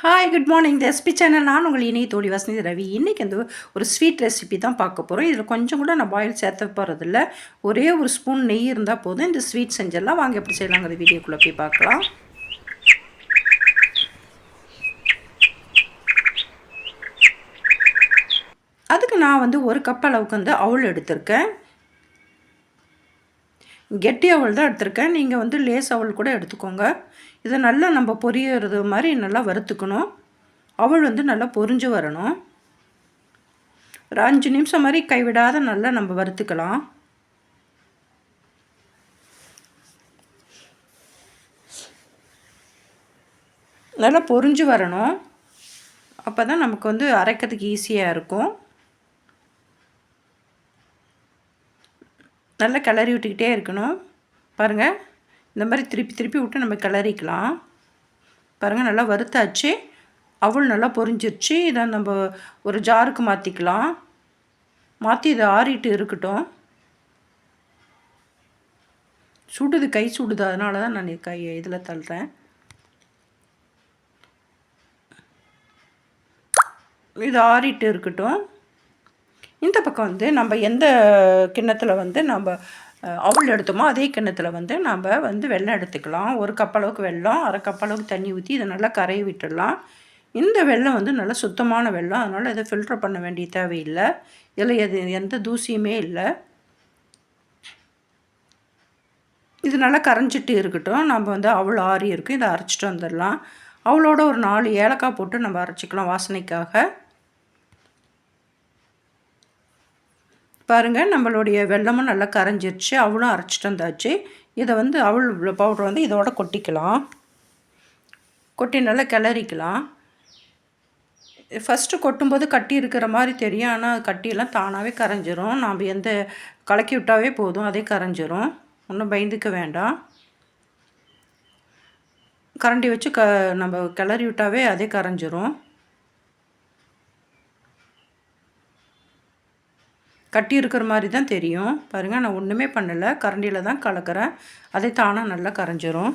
Hi good morning the SP channel நான் உங்கள் இணைய தோழி வசந்தி ரவி. இன்றைக்கி வந்து ஒரு ஸ்வீட் ரெசிபி தான் பார்க்க போகிறோம் இதில் கொஞ்சம் கூட நான் பாயில் சேர்த்த போகிறதில்ல ஒரே ஒரு ஸ்பூன் நெய் இருந்தால் போதும். இந்த ஸ்வீட் செஞ்சிடலாம் வாங்க எப்படி செய்யலாங்கிற வீடியோக்குள்ளே போய் பார்க்கலாம். அதுக்கு நான் வந்து ஒரு கப் அளவுக்கு வந்து அவுள் எடுத்திருக்கேன். கெட்டி அவள் தான் எடுத்திருக்கேன். நீங்கள் வந்து லேஸ் அவள் கூட எடுத்துக்கோங்க. இதை நல்லா நம்ம பொரியறது மாதிரி நல்லா வறுத்துக்கணும். அவள் வந்து நல்லா பொரிஞ்சு வரணும். ஒரு அஞ்சு நிமிஷம் மாதிரி கைவிடாத நல்லா நம்ம வறுத்துக்கலாம். நல்லா பொரிஞ்சு வரணும். அப்போ தான் நமக்கு வந்து அரைக்கிறதுக்கு ஈஸியாக இருக்கும். நல்லா கிளறி விட்டுக்கிட்டே இருக்கணும். பாருங்கள் இந்த மாதிரி திருப்பி திருப்பி விட்டு நம்ம கிளறிக்கலாம். பாருங்கள் நல்லா வறுத்தாச்சு. அவள் நல்லா பொரிஞ்சிருச்சு. இதை நம்ம ஒரு ஜாருக்கு மாற்றிக்கலாம் மாற்றி இதை ஆறிட்டு இருக்கட்டும். சுடுது கை சுடுது. அதனால தான் நான் கை இதில் தள்ளுறேன். இது ஆறிட்டு இருக்கட்டும். இந்த பக்கம் வந்து நம்ம எந்த கிண்ணத்தில் வந்து நம்ம அவள் எடுத்தோமோ அதே கிண்ணத்தில் வந்து நம்ம வந்து வெள்ளம் எடுத்துக்கலாம். ஒரு கப் அளவுக்கு வெள்ளம் அரை கப் அளவுக்கு தண்ணி ஊற்றி இதை நல்லா கரைய விட்டுடலாம். இந்த வெள்ளம் வந்து நல்லா சுத்தமான வெள்ளம். அதனால் இதை ஃபில்டர் பண்ண வேண்டிய தேவையில்லை. இதில் எது எந்த தூசியுமே இல்லை. இது நல்லா கரைஞ்சிட்டு இருக்கட்டும். நம்ம வந்து அவள் ஆறி இருக்கும். இதை அரைச்சிட்டு வந்துடலாம். அவளோட ஒரு நாலு ஏலக்காய் போட்டு நம்ம அரைச்சிக்கலாம் வாசனைக்காக. பாருங்கள் நம்மளுடைய வெள்ளமும் நல்லா கரைஞ்சிருச்சு. அவளும் அரைச்சிட்டு வந்தாச்சு. இதை வந்து அவள் பவுடர் வந்து இதோட கொட்டிக்கலாம். கொட்டி நல்லா கிளறிக்கலாம். ஃபஸ்ட்டு கொட்டும்போது கட்டி இருக்கிற மாதிரி தெரியும். ஆனால் கட்டியெல்லாம் தானாகவே கரைஞ்சிரும். நாம் எந்த கலக்கி விட்டாவே போதும். அதே கரைஞ்சிரும். ஒன்றும் பயந்துக்க வேண்டாம். கரண்டி வச்சு க நம்ம கிளறி விட்டாவே அதே கரைஞ்சிரும். கட்டி இருக்கிற மாதிரி தான் தெரியும். பாருங்கள் நான் ஒன்றுமே பண்ணலை. கரண்டியில் தான் கலக்கிறேன். அதை தானாக நல்லா கரைஞ்சிரும்.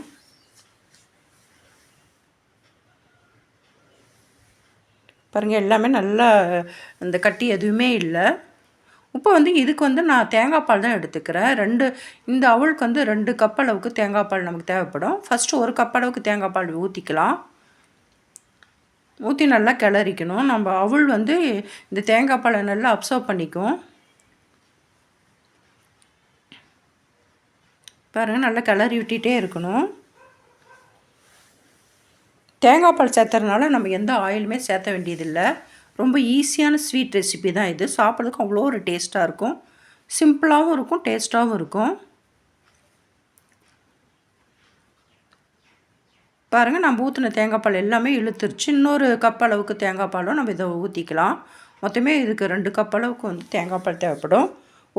பாருங்கள் எல்லாமே நல்லா இந்த கட்டி எதுவுமே இல்லை. இப்போ வந்து இதுக்கு வந்து நான் தேங்காய் பால் தான் எடுத்துக்கிறேன். ரெண்டு இந்த அவளுக்கு வந்து ரெண்டு கப் அளவுக்கு தேங்காய் பால் நமக்கு தேவைப்படும். ஃபஸ்ட்டு ஒரு கப் அளவுக்கு தேங்காய் பால் ஊற்றிக்கலாம் ஊற்றி நல்லா கிளறிக்கணும். நம்ம அவள் வந்து இந்த தேங்காய் பாலை நல்லா அப்சர்வ் பண்ணிக்கும். பாருங்கள் நல்லா கிளறி விட்டிகிட்டே இருக்கணும். தேங்காய் பால் சேர்த்துறதுனால நம்ம எந்த ஆயிலுமே சேர்த்த வேண்டியதில்லை. ரொம்ப ஈஸியான ஸ்வீட் ரெசிபி தான் இது. சாப்பிட்றதுக்கு அவ்வளோ ஒரு டேஸ்ட்டாக இருக்கும். சிம்பிளாகவும் இருக்கும் டேஸ்ட்டாகவும் இருக்கும். பாருங்கள் நம்ம ஊற்றின தேங்காய் பால் எல்லாமே இழுத்துருச்சு. இன்னொரு கப் அளவுக்கு தேங்காய் பாலும் நம்ம இதை ஊற்றிக்கலாம் மொத்தமே இதுக்கு ரெண்டு கப் அளவுக்கு வந்து தேங்காய் பால் தேவைப்படும்.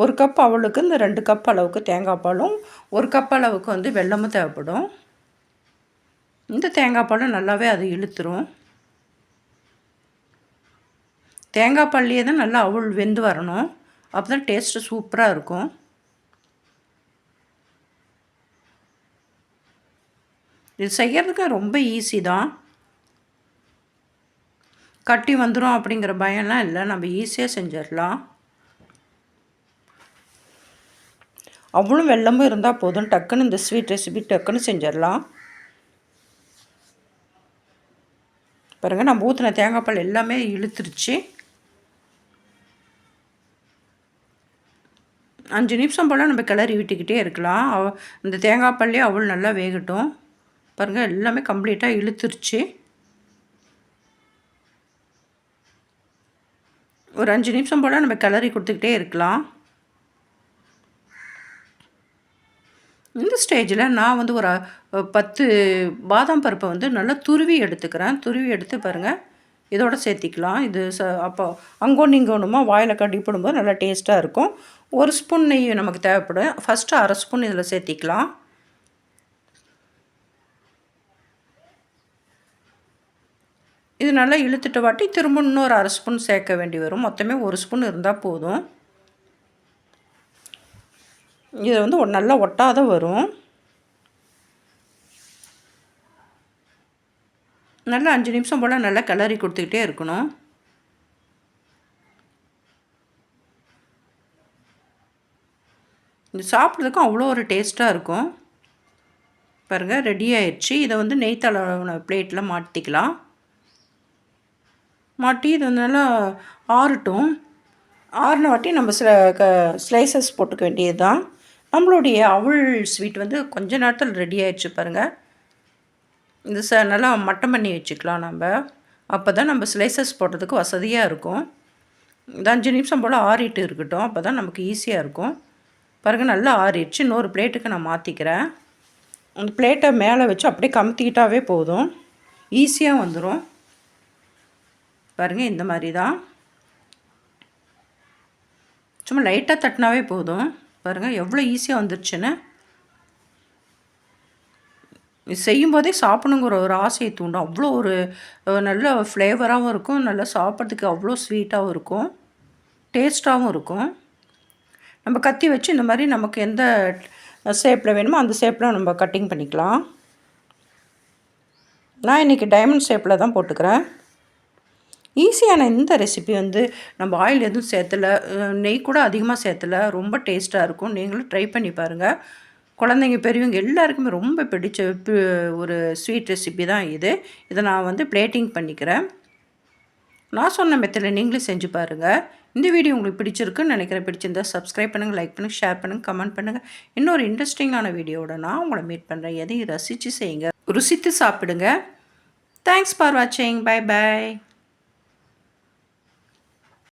ஒரு கப் அவளுக்கு இந்த ரெண்டு கப் அளவுக்கு தேங்காய் பாலும் ஒரு கப் அளவுக்கு வந்து வெள்ளமும் தேவைப்படும். இந்த தேங்காய் பாலும் நல்லாவே அது இழுத்துரும். தேங்காய் பால்லையே தான் நல்லா அவள் வெந்து வரணும். அப்போ தான் டேஸ்ட்டு சூப்பராக இருக்கும். இது செய்கிறதுக்கு ரொம்ப ஈஸி தான். கட்டி வந்துடும் அப்படிங்கிற பயம்லாம் இல்லை. நம்ம ஈஸியாக செஞ்சிடலாம். அவ்வளோ வெள்ளமும் இருந்தால் போதும். டக்குன்னு இந்த ஸ்வீட் ரெசிபி டக்குன்னு செஞ்சிடலாம். பாருங்கள் நம்ம ஊற்றின தேங்காய் பால் எல்லாமே இழுத்துருச்சு. அஞ்சு நிமிஷம் போல் நம்ம கிளறி விட்டுக்கிட்டே இருக்கலாம். இந்த தேங்காய் பால்லே அவ்வளோ நல்லா வேகட்டும். பாருங்கள் எல்லாமே கம்ப்ளீட்டாக இழுத்துருச்சு. ஒரு அஞ்சு நிமிஷம் போல் நம்ம கிளறி கொடுத்துக்கிட்டே இருக்கலாம். இந்த ஸ்டேஜில் நான் வந்து ஒரு பத்து பாதாம் பருப்பை வந்து நல்லா துருவி எடுத்துக்கிறேன். துருவி எடுத்து பாருங்கள் இதோட சேர்த்திக்கலாம். இது ச அப்போ அங்கோன்னு இங்கொன்றுமா வாயில் கட்டி போடும்போது நல்லா டேஸ்ட்டாக இருக்கும். ஒரு ஸ்பூன் நெய் நமக்கு தேவைப்படும். ஃபஸ்ட்டு அரை ஸ்பூன் இதில் சேர்த்திக்கலாம். இது நல்லா இழுத்துட்டு வாட்டி திரும்ப இன்னொரு அரை ஸ்பூன் சேர்க்க வேண்டி வரும். மொத்தமே ஒரு ஸ்பூன் இருந்தால் போதும். இது வந்து நல்லா ஒட்டாத வரும். நல்லா அஞ்சு நிமிஷம் போல் நல்லா கிளறி கொடுத்துக்கிட்டே இருக்கணும். இது சாப்பிட்றதுக்கும் அவ்வளோ ஒரு டேஸ்ட்டாக இருக்கும். பாருங்கள் ரெடி ஆயிடுச்சு. இதை வந்து நெய் தளவுன பிளேட்டில் மாட்டிக்கலாம். மாட்டி இது வந்து நல்லா ஆறட்டும். ஆறின வாட்டி நம்ம சில க ஸ்லைசஸ் போட்டுக்க வேண்டியது தான் நம்மளுடைய அவள் ஸ்வீட் வந்து கொஞ்ச நேரத்தில் ரெடி ஆயிடுச்சு பாருங்கள் இது ச நல்லா மட்டம் பண்ணி வச்சுக்கலாம் நம்ம. அப்போ தான் நம்ம ஸ்லைசஸ் போடுறதுக்கு வசதியாக இருக்கும். இது அஞ்சு நிமிஷம் போல் ஆறிட்டு இருக்கட்டும். அப்போ தான் நமக்கு ஈஸியாக இருக்கும். பாருங்கள் நல்லா ஆறிடுச்சு. இன்னொரு பிளேட்டுக்கு நான் மாற்றிக்கிறேன் அந்த பிளேட்டை மேலே வச்சு அப்படியே கமுத்திக்கிட்டாவே போதும். ஈஸியாக வந்துடும் பாருங்கள் இந்த மாதிரி தான் சும்மா லைட்டாக தட்டினாவே போதும். பாருங்கள் எவ்வளோ ஈஸியாக வந்துருச்சுன்னு. செய்யும்போதே சாப்பிடணுங்கிற ஒரு ஆசையை தூண்டும். அவ்வளோ ஒரு நல்ல ஃப்ளேவராகவும் இருக்கும் நல்லா சாப்பிட்றதுக்கு அவ்வளோ ஸ்வீட்டாகவும் இருக்கும் டேஸ்ட்டாகவும் இருக்கும். நம்ம கத்தி வச்சு இந்த மாதிரி நமக்கு எந்த ஷேப்பில் வேணுமோ அந்த ஷேப்பில் நம்ம கட்டிங் பண்ணிக்கலாம். நான் இன்றைக்கி டைமண்ட் ஷேப்பில் தான் போட்டுக்கிறேன். ஈஸியான இந்த ரெசிபி வந்து நம்ம ஆயில் எதுவும் சேர்த்தல நெய் கூட அதிகமாக சேர்த்தல ரொம்ப டேஸ்ட்டாக இருக்கும். நீங்களும் ட்ரை பண்ணி பாருங்கள் குழந்தைங்க பெரியவங்க எல்லாருக்குமே ரொம்ப பிடிச்ச ஒரு ஸ்வீட் ரெசிபி தான் இது. இதை நான் வந்து பிளேட்டிங் பண்ணிக்கிறேன். நான் சொன்ன மெத்தடில் நீங்களும் செஞ்சு பாருங்கள் இந்த வீடியோ உங்களுக்கு பிடிச்சிருக்குன்னு நினைக்கிறேன். பிடிச்சிருந்தா சப்ஸ்கிரைப் பண்ணுங்கள் லைக் பண்ணுங்கள் ஷேர் பண்ணுங்கள் கமெண்ட் பண்ணுங்கள் இன்னொரு இன்ட்ரெஸ்டிங்கான வீடியோவோட நான் உங்களை மீட் பண்ணுறேன் எதையும் ரசித்து செய்யுங்க. ருசித்து சாப்பிடுங்க. தேங்க்ஸ் ஃபார் வாட்சிங் பை பாய்